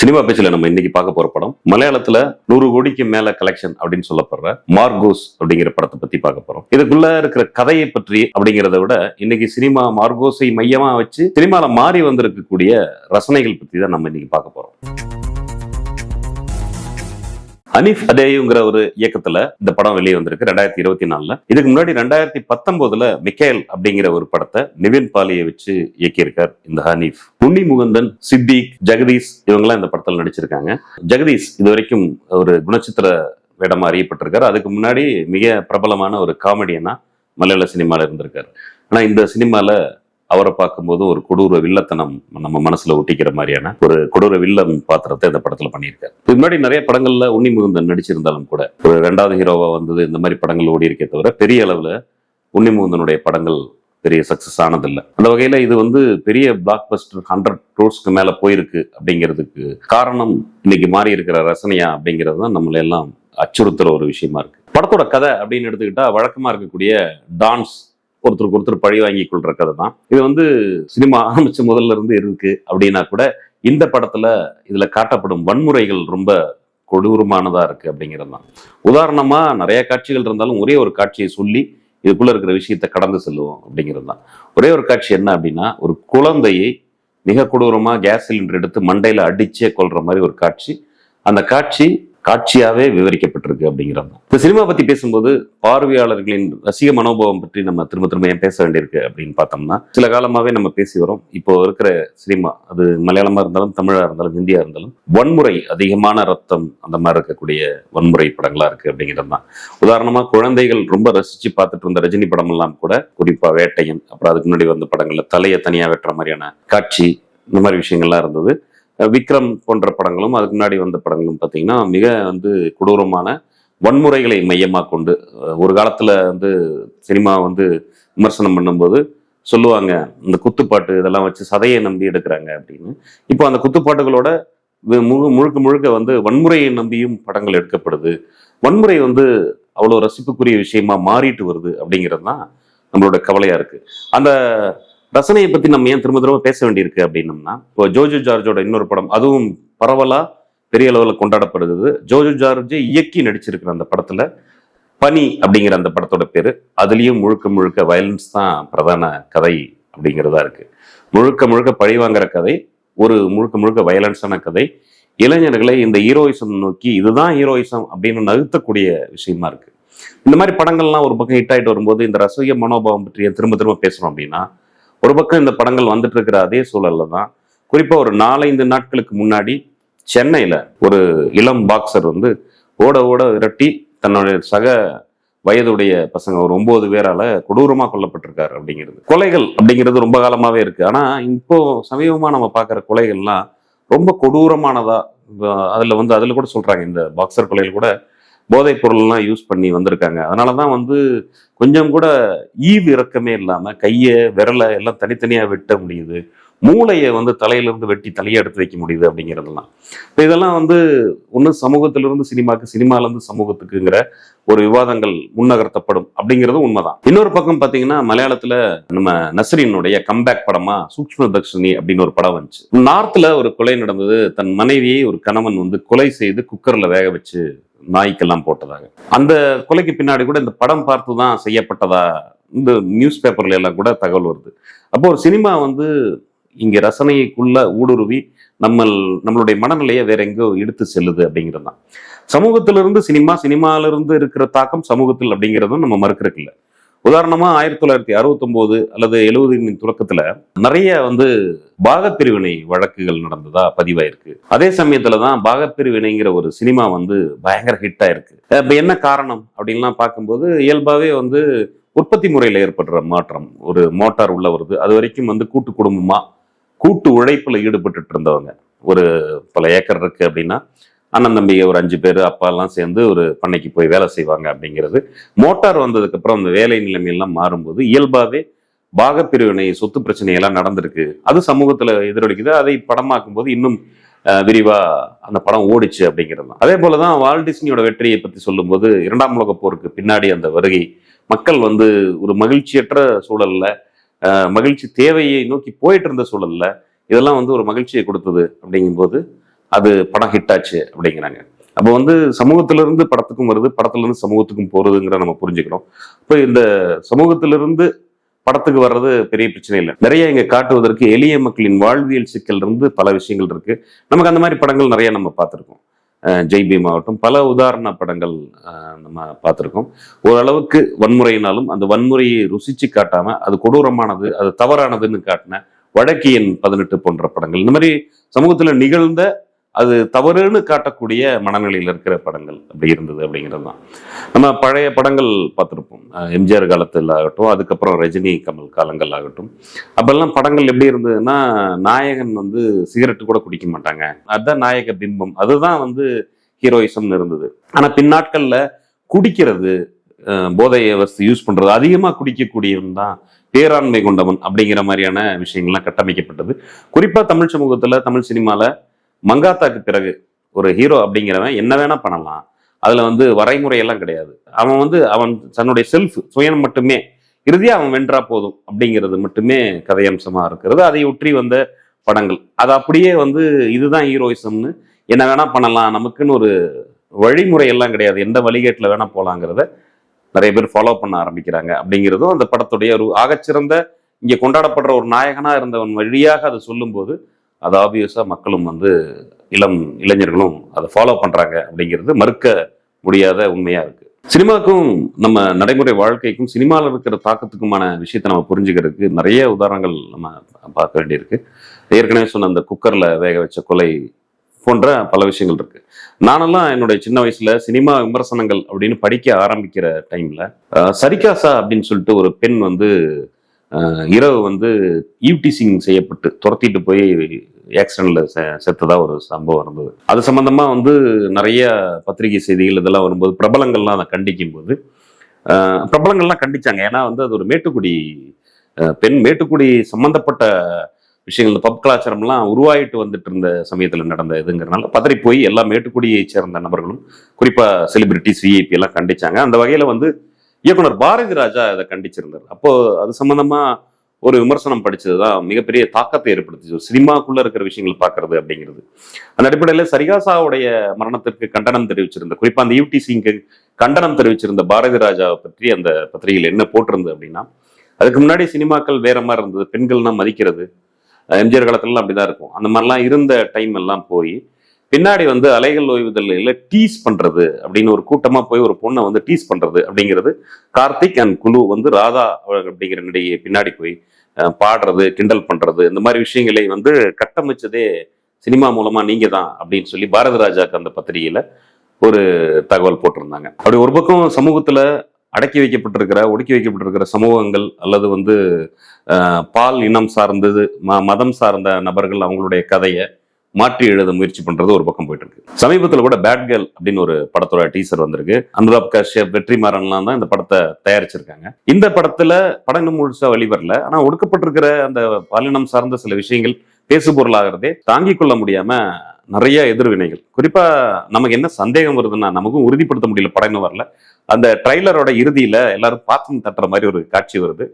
Cinema பேச்சில் நம்ம இன்னைக்கு பார்க்க போற படம் மலையாளத்துல நூறு கோடிக்கு மேல கலெக்ஷன் அப்படின்னு சொல்லப்படுற மார்கோஸ் அப்படிங்கிற படத்தை பத்தி பார்க்க போறோம். இதுக்குள்ள இருக்கிற கதையை பற்றி அப்படிங்கிறத விட இன்னைக்கு சினிமா மார்கோஸை மையமா வச்சு சினிமால மாறி வந்திருக்கக்கூடிய ரசனைகள் பத்தி தான் நம்ம இன்னைக்கு பார்க்க போறோம். அனிஃப் அதேயுங்கிற ஒரு இயக்கத்துல இந்த படம் வெளியே வந்திருக்கு ரெண்டாயிரத்தி இருபத்தி நாலுல. இதுக்கு முன்னாடி ரெண்டாயிரத்தி பத்தொன்பதுல மிக்கேல் அப்படிங்கிற ஒரு படத்தை நிவின் பாலியை வச்சு இயக்கியிருக்கார் இந்த ஹனீஃப். உன்னி முகந்தன் சித்திக் ஜெகதீஷ் இவங்கெல்லாம் இந்த படத்துல நடிச்சிருக்காங்க. ஜெகதீஷ் இது வரைக்கும் ஒரு குணச்சித்திர வேடமா அறியப்பட்டிருக்காரு. அதுக்கு முன்னாடி மிக பிரபலமான ஒரு காமெடியனா மலையாள சினிமால இருந்திருக்காரு. ஆனா இந்த சினிமால அவரை பார்க்கும்போது ஒரு கொடூர வில்லத்தனம் நம்ம மனசுல ஒட்டிக்கிற மாதிரியான ஒரு கொடூர வில்லன் பாத்திரத்தை இந்த படத்துல பண்ணியிருக்காரு. இது முன்னாடி நிறைய படங்கள்ல உன்னி முகுந்தன் நடிச்சிருந்தாலும் கூட ஒரு ரெண்டாவது ஹீரோவா வந்தது இந்த மாதிரி படங்கள் ஓடி இருக்கே தவிர பெரிய அளவுல உன்னி முகுந்தனுடைய படங்கள் பெரிய சக்சஸ் ஆனதில்லை. அந்த வகையில இது வந்து பெரிய பிளாக் பஸ்டர் ஹண்ட்ரட் க்ரோஸ்க்கு மேல போயிருக்கு அப்படிங்கிறதுக்கு காரணம் இன்னைக்கு மாறி இருக்கிற ரசனையா அப்படிங்கிறது தான் நம்மள எல்லாம் அச்சுறுத்துற ஒரு விஷயமா இருக்கு. படத்தோட கதை அப்படின்னு எடுத்துக்கிட்டா வழக்கமா இருக்கக்கூடிய டான்ஸ் ஒருத்தருக்கு ஒருத்தர் பழி வாங்கி கொள்ற கதை தான். இது வந்து சினிமா ஆரம்பிச்ச முதல்ல இருந்து இருக்கு அப்படின்னா கூட இந்த படத்துல இதுல காட்டப்படும் வன்முறைகள் ரொம்ப கொடூரமானதா இருக்கு அப்படிங்கிறது தான். உதாரணமா நிறைய காட்சிகள் இருந்தாலும் ஒரே ஒரு காட்சியை சொல்லி இதுக்குள்ள இருக்கிற விஷயத்த கடந்து செல்லுவோம் அப்படிங்கிறது தான். ஒரே ஒரு காட்சி என்ன அப்படின்னா ஒரு குழந்தையை மிக கொடூரமா கேஸ் சிலிண்டர் எடுத்து மண்டையில அடிச்சே கொள்ற மாதிரி ஒரு காட்சி. அந்த காட்சி காட்சியாவே விவரிக்கப்பட்டிருக்கு அப்படிங்கிறது தான் இந்த சினிமா பத்தி பேசும்போது பார்வையாளர்களின் ரசிக மனோபாவம் பற்றி நம்ம திரும்ப திரும்ப ஏன் பேச வேண்டியிருக்கு அப்படின்னு பார்த்தோம்னா சில காலமாவே நம்ம பேசி வரோம். இப்போ இருக்கிற சினிமா அது மலையாளமா இருந்தாலும் தமிழா இருந்தாலும் ஹிந்தியா இருந்தாலும் வன்முறை அதிகமான ரத்தம் அந்த மாதிரி இருக்கக்கூடிய வன்முறை படங்களா இருக்கு அப்படிங்கிறது தான். உதாரணமா குழந்தைகள் ரொம்ப ரசிச்சு பார்த்துட்டு இருந்த ரஜினி படம் எல்லாம் கூட குறிப்பா வேட்டையன் அப்புறம் அதுக்கு முன்னாடி வந்த படங்கள்ல தலையை தனியா வெட்டுற மாதிரியான காட்சி இந்த மாதிரி விஷயங்கள்லாம் இருந்தது. விக்ரம் போன்ற படங்களும் அதுக்கு முன்னாடி வந்த படங்களும் பார்த்தீங்கன்னா மிக வந்து கொடூரமான வன்முறைகளை மையமாக கொண்டு ஒரு காலத்தில் வந்து சினிமா வந்து விமர்சனம் பண்ணும்போது சொல்லுவாங்க இந்த குத்துப்பாட்டு இதெல்லாம் வச்சு சதையை நம்பி எடுக்கிறாங்க அப்படின்னு. இப்போ அந்த குத்துப்பாட்டுகளோட முழு முழுக்க முழுக்க வந்து வன்முறையை நம்பியும் படங்கள் எடுக்கப்படுது. வன்முறை வந்து அவ்வளோ ரசிப்புக்குரிய விஷயமா மாறிட்டு வருது அப்படிங்கிறது தான் நம்மளோட கவலையாக இருக்குது அந்த ரசனையை பத்தி நம்ம ஏன் திரும்ப திரும்ப பேச வேண்டியிருக்கு அப்படின்னம்னா இப்போ ஜோஜு ஜார்ஜோட இன்னொரு படம் அதுவும் பரவலா பெரிய அளவில் கொண்டாடப்படுகிறது. ஜோஜு ஜார்ஜ் இயக்கி நடிச்சிருக்கிற அந்த படத்துல பனி அப்படிங்கிற அந்த படத்தோட பேரு. அதுலயும் முழுக்க முழுக்க வயலன்ஸ் தான் பிரதான கதை அப்படிங்கிறதா இருக்கு. முழுக்க முழுக்க பழி வாங்குற கதை ஒரு முழுக்க முழுக்க வயலன்ஸான கதை. இளைஞர்களை இந்த ஹீரோயிசம் நோக்கி இதுதான் ஹீரோயிசம் அப்படின்னு நகர்த்தக்கூடிய விஷயமா இருக்கு. இந்த மாதிரி படங்கள்லாம் ஒரு பக்கம் ஹிட் ஆகிட்டு வரும்போது இந்த ரசிக மனோபாவம் பற்றி திரும்ப திரும்ப பேசுறோம் அப்படின்னா ஒரு பக்கம் இந்த படங்கள் வந்துட்டு இருக்கிற அதே சூழல்ல தான். குறிப்பாக ஒரு நாலஞ்சு நாட்களுக்கு முன்னாடி சென்னையில் ஒரு இளம் பாக்ஸர் வந்து ஓட ஓட விரட்டி தன்னுடைய சக வயதுடைய பசங்க ஒரு ஒன்பது பேரால கொடூரமா கொல்லப்பட்டிருக்காரு அப்படிங்கிறது. கொலைகள் அப்படிங்கிறது ரொம்ப காலமாவே இருக்கு. ஆனா இப்போ சமீபமா நம்ம பார்க்குற கொலைகள்லாம் ரொம்ப கொடூரமானதா அதுல வந்து அதுல கூட சொல்றாங்க இந்த பாக்ஸர் கொலைகள் கூட போதைப் பொருள்லாம் யூஸ் பண்ணி வந்திருக்காங்க. அதனால தான் வந்து கொஞ்சம் கூட ஈவு இறக்கமே இல்லாமல் கையை விரலை எல்லாம் தனித்தனியாக வெட்ட முடியுது. மூளையை வந்து தலையிலிருந்து வெட்டி தலையை எடுத்து வைக்க முடியுது அப்படிங்கிறதெல்லாம். இப்போ இதெல்லாம் வந்து ஒன்று சமூகத்திலிருந்து சினிமாக்கு சினிமாலேருந்து சமூகத்துக்குங்கிற ஒரு விவாதங்கள் முன்னகர்த்தப்படும் அப்படிங்கிறது உண்மைதான். இன்னொரு பக்கம் பார்த்தீங்கன்னா மலையாளத்தில் நம்ம நஸ்ரினுடைய கம்பேக் படமா சூக்ம தர்ஷினி அப்படின்னு ஒரு படம் வந்துச்சு. நார்த்தில் ஒரு கொலை நடந்தது. தன் மனைவியை ஒரு கணவன் வந்து கொலை செய்து குக்கரில் வேக வச்சு நாய்க்கெல்லாம் போட்டதாக. அந்த கொலைக்கு பின்னாடி கூட இந்த படம் பார்த்து தான் செய்யப்பட்டதா இந்த நியூஸ் பேப்பர்ல எல்லாம் கூட தகவல் வருது. அப்போ ஒரு சினிமா வந்து இங்க ரசனைக்குள்ள ஊடுருவி நம்ம நம்மளுடைய மனநிலையை வேற எங்கோ எடுத்து செல்லுது அப்படிங்கிறது தான் சமூகத்திலிருந்து சினிமா சினிமாவிலிருந்து இருக்கிற தாக்கம் சமூகத்தில் அப்படிங்கிறதும் நம்ம மறுக்கிறதுக்கு இல்லை. உதாரணமாக ஆயிரத்தி தொள்ளாயிரத்தி அறுபத்தொம்போது அல்லது எழுபதுகளின் தொடக்கத்துல நிறைய வந்து பாகப்பிரிவினை வழக்குகள் நடந்ததா பதிவாயிருக்கு. அதே சமயத்துல தான் பாகப்பிரிவினைங்கிற ஒரு சினிமா வந்து பயங்கர ஹிட் ஆயிருக்கு. இப்போ என்ன காரணம் அப்படின்லாம் பார்க்கும்போது இயல்பாகவே வந்து உற்பத்தி முறையில் ஏற்படுற மாற்றம். ஒரு மோட்டார் உள்ள வருது அது வரைக்கும் வந்து கூட்டு குடும்பமாக கூட்டு உழைப்பில் ஈடுபட்டுட்டு இருந்தவங்க. ஒரு பல ஏக்கர் இருக்கு அப்படின்னா அண்ணன் தம்பி ஒரு அஞ்சு பேர் அப்பா எல்லாம் சேர்ந்து ஒரு பண்ணைக்கு போய் வேலை செய்வாங்க அப்படிங்கிறது. மோட்டார் வந்ததுக்கு அப்புறம் அந்த வேலை நிலைமையெல்லாம் மாறும்போது இயல்பாகவே பாகப்பிரிவினை சொத்து பிரச்சனை எல்லாம் நடந்திருக்கு. அது சமூகத்தில் எதிரொலிக்குது. அதை படமாக்கும் போது இன்னும் விரிவாக விரிவா அந்த படம் ஓடிச்சு அப்படிங்கிறது. தான் அதே போல தான் வால்டிஸ்னியோட வெற்றியை பற்றி சொல்லும்போது இரண்டாம் உலக போருக்கு பின்னாடி அந்த வருகை மக்கள் வந்து ஒரு மகிழ்ச்சியற்ற சூழல்ல மகிழ்ச்சி தேவையை நோக்கி போயிட்டு இருந்த சூழல்ல இதெல்லாம் வந்து ஒரு மகிழ்ச்சியை கொடுத்தது அப்படிங்கும்போது அது படம் ஹிட் ஆச்சு அப்படிங்கிறாங்க. அப்போ வந்து சமூகத்திலிருந்து படத்துக்கும் வருது படத்துலேருந்து சமூகத்துக்கும் போறதுங்கிற நம்ம புரிஞ்சுக்கிறோம் இப்போ இந்த சமூகத்திலிருந்து படத்துக்கு வர்றது பெரிய பிரச்சனை இல்லை. நிறைய இங்கே காட்டுவதற்கு எளிய மக்களின் வாழ்வியல் சிக்கல் இருந்து பல விஷயங்கள் இருக்கு. நமக்கு அந்த மாதிரி படங்கள் நிறைய நம்ம பார்த்துருக்கோம். அஹ் ஜெய் பீம் ஆகட்டும் பல உதாரண படங்கள் நம்ம பார்த்துருக்கோம். ஓரளவுக்கு வன்முறையினாலும் அந்த வன்முறையை ருசிச்சு காட்டாம அது கொடூரமானது அது தவறானதுன்னு காட்டின வடக்கியன் பதினெட்டு போன்ற படங்கள். இந்த மாதிரி சமூகத்தில் நிகழ்ந்த அது தவறுன்னு காட்டக்கூடிய மனநிலையில் இருக்கிற படங்கள் அப்படி இருந்தது அப்படிங்கிறது தான். நம்ம பழைய படங்கள் பார்த்துருப்போம். எம்ஜிஆர் காலத்தில் ஆகட்டும் அதுக்கப்புறம் ரஜினி கமல் காலங்கள் ஆகட்டும் அப்பெல்லாம் படங்கள் எப்படி இருந்ததுன்னா நாயகன் வந்து சிகரெட்டு கூட குடிக்க மாட்டாங்க. அதுதான் நாயக பிம்பம். அதுதான் வந்து ஹீரோயிசம்னு இருந்தது. ஆனால் பின்னாட்களில் குடிக்கிறது போதையை போதைய யூஸ் பண்ணுறது அதிகமாக குடிக்கக்கூடியவன் தான் பேராண்மை கொண்டவன் அப்படிங்கிற மாதிரியான விஷயங்கள்லாம் கட்டமைக்கப்பட்டது. குறிப்பாக தமிழ் சமூகத்தில் தமிழ் சினிமாவில் மங்காத்தாக்கு பிறகு ஒரு ஹீரோ அப்படிங்கிறவன் என்ன வேணா பண்ணலாம். அதுல வந்து வரைமுறையெல்லாம் கிடையாது. அவன் வந்து அவன் தன்னுடைய செல்ஃப் சுயம் மட்டுமே. இறுதியாக அவன் வென்றா போதும் அப்படிங்கிறது மட்டுமே கதையம்சமாக இருக்கிறது. அதை ஒற்றி வந்த படங்கள். அது அப்படியே வந்து இதுதான் ஹீரோயிசம்னு என்ன வேணா பண்ணலாம். நமக்குன்னு ஒரு வழிமுறை எல்லாம் கிடையாது. எந்த வழிகேட்டில் வேணா போகலாங்கிறத நிறைய பேர் ஃபாலோ பண்ண ஆரம்பிக்கிறாங்க அப்படிங்கிறதும் அந்த படத்துடைய ஒரு ஆகச்சிறந்த இங்கே கொண்டாடப்படுற ஒரு நாயகனாக இருந்தவன் வழியாக அதை சொல்லும்போது அது ஆப்வியஸாக மக்களும் வந்து இளம் இளைஞர்களும் அதை ஃபாலோ பண்ணுறாங்க அப்படிங்கிறது மறுக்க முடியாத உண்மையாக இருக்குது சினிமாக்கும் நம்ம நடைமுறை வாழ்க்கைக்கும் சினிமாவில் இருக்கிற தாக்கத்துக்குமான விஷயத்தை நம்ம புரிஞ்சுக்கிறதுக்கு நிறைய உதாரணங்கள் நம்ம பார்க்க வேண்டியிருக்கு. ஏற்கனவே சொன்ன அந்த குக்கரில் வேக வச்ச கொலை போன்ற பல விஷயங்கள் இருக்குது நானெல்லாம் என்னுடைய சின்ன வயசில் சினிமா விமர்சனங்கள் அப்படின்னு படிக்க ஆரம்பிக்கிற டைமில் சரிகாசா அப்படின்னு சொல்லிட்டு ஒரு பெண் வந்து இரவு வந்து ஈவ்டீசிங் செய்யப்பட்டு துரத்திட்டு போய் ஆக்சிடென்ட்ல செத்ததா ஒரு சம்பவம் இருந்தது அது சம்பந்தமா வந்து நிறைய பத்திரிகை செய்திகள் இதெல்லாம் வரும்போது பிரபலங்கள்லாம் அதை கண்டிக்கும் போது பிரபலங்கள்லாம் கண்டிச்சாங்க. ஏன்னா வந்து அது ஒரு மேட்டுக்குடி பெண் மேட்டுக்குடி சம்பந்தப்பட்ட விஷயங்கள் இந்த பப் கலாச்சாரம்லாம் உருவாயிட்டு வந்துட்டு இருந்த சமயத்தில் நடந்த இதுங்கிறனால பதறி போய் எல்லா மேட்டுக்குடியை சேர்ந்த நபர்களும் குறிப்பாக செலிபிரிட்டிஸ் விஐபி எல்லாம் கண்டிச்சாங்க. அந்த வகையில் வந்து இயக்குனர் பாரதி ராஜா அதை கண்டிச்சிருந்தார். அப்போ அது சம்பந்தமா ஒரு விமர்சனம் படிச்சதுதான் மிகப்பெரிய தாக்கத்தை ஏற்படுத்துச்சு. சினிமாக்குள்ள இருக்கிற விஷயங்கள் பார்க்கறது அப்படிங்கிறது. அந்த அடிப்படையில் சரிகாசாவுடைய மரணத்திற்கு கண்டனம் தெரிவிச்சிருந்த குறிப்பா அந்த யூடிசிங்கு கண்டனம் தெரிவிச்சிருந்த பாரதி ராஜாவை பற்றி அந்த பத்திரிகையில் என்ன போட்டிருந்தது அப்படின்னா அதுக்கு முன்னாடி சினிமாக்கள் வேற மாதிரி இருந்தது. பெண்கள்னா மதிக்கிறது. எம்ஜிஆர் காலத்துலலாம் அப்படிதான் இருக்கும். அந்த மாதிரிலாம் இருந்த டைம் எல்லாம் போய் பின்னாடி வந்து அலைகள் ஓய்வுதல்ல டீஸ் பண்றது அப்படின்னு ஒரு கூட்டமா போய் ஒரு பொண்ணை வந்து டீஸ் பண்றது அப்படிங்கிறது கார்த்திக் அண்ட் குழு வந்து ராதா அப்படிங்கிற நடிகையை பின்னாடி போய் பாடுறது கிண்டல் பண்றது இந்த மாதிரி விஷயங்களை வந்து கட்டமைச்சதே சினிமா மூலமா நீங்க தான் அப்படின்னு சொல்லி பாரத ராஜாக்கு அந்த பத்திரிகையில ஒரு தகவல் போட்டிருந்தாங்க. அப்படி ஒரு பக்கம் சமூகத்துல அடக்கி வைக்கப்பட்டிருக்கிற ஒடுக்கி வைக்கப்பட்டிருக்கிற சமூகங்கள் அல்லது வந்து பால் இனம் சார்ந்தது ம- மதம் சார்ந்த நபர்கள் அவங்களுடைய கதையை மாற்றி எழுத முயற்சி பண்றது ஒரு பக்கம் போயிட்டு இருக்கு. சமீபத்துல கூட பேட் கேர்ள் அப்படின்னு ஒரு படத்தோட டீசர் வந்திருக்கு. அனுராப் கஷ்யப் வெற்றிமாறன்லாம் தான் இந்த படத்தை தயாரிச்சிருக்காங்க. இந்த படத்துல படம் இன்னும் முழுசா வெளிவரல. ஆனா ஒடுக்கப்பட்டிருக்கிற அந்த பாலினம் சார்ந்த சில விஷயங்கள் பேசுபொருளாகிறதே தாங்கிக் கொள்ள முடியாம நிறைய எதிர்வினைகள். குறிப்பா நமக்கு என்ன சந்தேகம் வருதுன்னா நமக்கும் உறுதிப்படுத்த முடியல படம் வரல. அந்த ட்ரைலரோட இறுதியில எல்லாரும் பாத்திரம் தட்டுற மாதிரி ஒரு காட்சி வருது.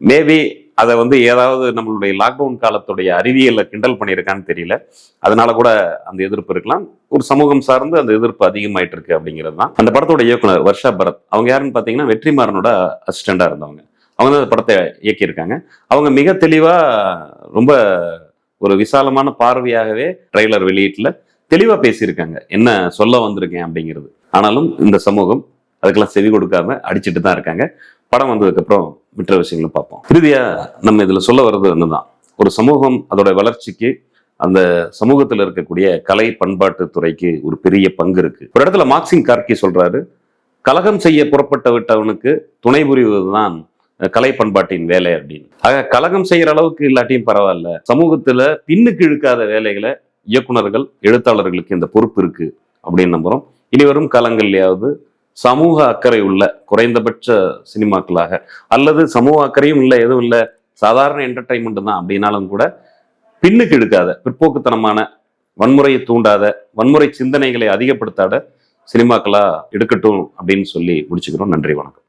மேபி அதை வந்து ஏதாவது நம்மளுடைய லாக்டவுன் காலத்துடைய அறிவியலை கிண்டல் பண்ணியிருக்கான்னு தெரியல. அதனால கூட அந்த எதிர்ப்பு இருக்கலாம். ஒரு சமூகம் சார்ந்து அந்த எதிர்ப்பு அதிகமாயிட்டு இருக்கு அப்படிங்கிறது தான். அந்த படத்தோட இயக்குனர் வர்ஷா பரத் அவங்க யாருன்னு பார்த்தீங்கன்னா வெற்றிமாறனோட அசிஸ்டண்டாக இருந்தவங்க. அவங்க தான் அந்த படத்தை இயக்கியிருக்காங்க. அவங்க மிக தெளிவாக ரொம்ப ஒரு விசாலமான பார்வையாகவே ட்ரெய்லர் வெளியீட்டில் தெளிவாக பேசியிருக்காங்க. என்ன சொல்ல வந்திருக்கேன் அப்படிங்கிறது. ஆனாலும் இந்த சமூகம் அதுக்கெல்லாம் செவி கொடுக்காம அடிச்சுட்டு தான் இருக்காங்க. படம் வந்ததுக்கப்புறம் மற்ற விஷயங்களும் பார்ப்போம். இறுதியா நம்ம இதுல சொல்ல வர்றது என்னதான் ஒரு சமூகம் அதோட வளர்ச்சிக்கு அந்த சமூகத்தில் இருக்கக்கூடிய கலை பண்பாட்டு துறைக்கு ஒரு பெரிய பங்கு இருக்கு. ஒரு இடத்துல மார்க்சிங் கார்கி சொல்றாரு கலகம் செய்ய புறப்பட்ட விட்டவனுக்கு துணை புரிவதுதான் கலை பண்பாட்டின் வேலை அப்படின்னு. ஆக கலகம் செய்யற அளவுக்கு இல்லாட்டியும் பரவாயில்ல. சமூகத்துல பின்னுக்கு இழுக்காத வேலைகளை இயக்குனர்கள் எழுத்தாளர்களுக்கு இந்த பொறுப்பு இருக்கு அப்படின்னு நம்புறோம். இனி வரும் காலங்கள்லயாவது சமூக அக்கறை உள்ள குறைந்தபட்ச சினிமாக்களாக. அல்லது சமூக அக்கறையும் இல்லை எதுவும் இல்லை. சாதாரண என்டர்டைன்மெண்ட் தான் அப்படின்னாலும் கூட பின்னுக்கு எடுக்காத பிற்போக்குத்தனமான வன்முறையை தூண்டாத வன்முறை சிந்தனைகளை அதிகப்படுத்தாத சினிமாக்களாக எடுக்கட்டும் அப்படின்னு சொல்லி முடிச்சுக்கிறோம். நன்றி வணக்கம்.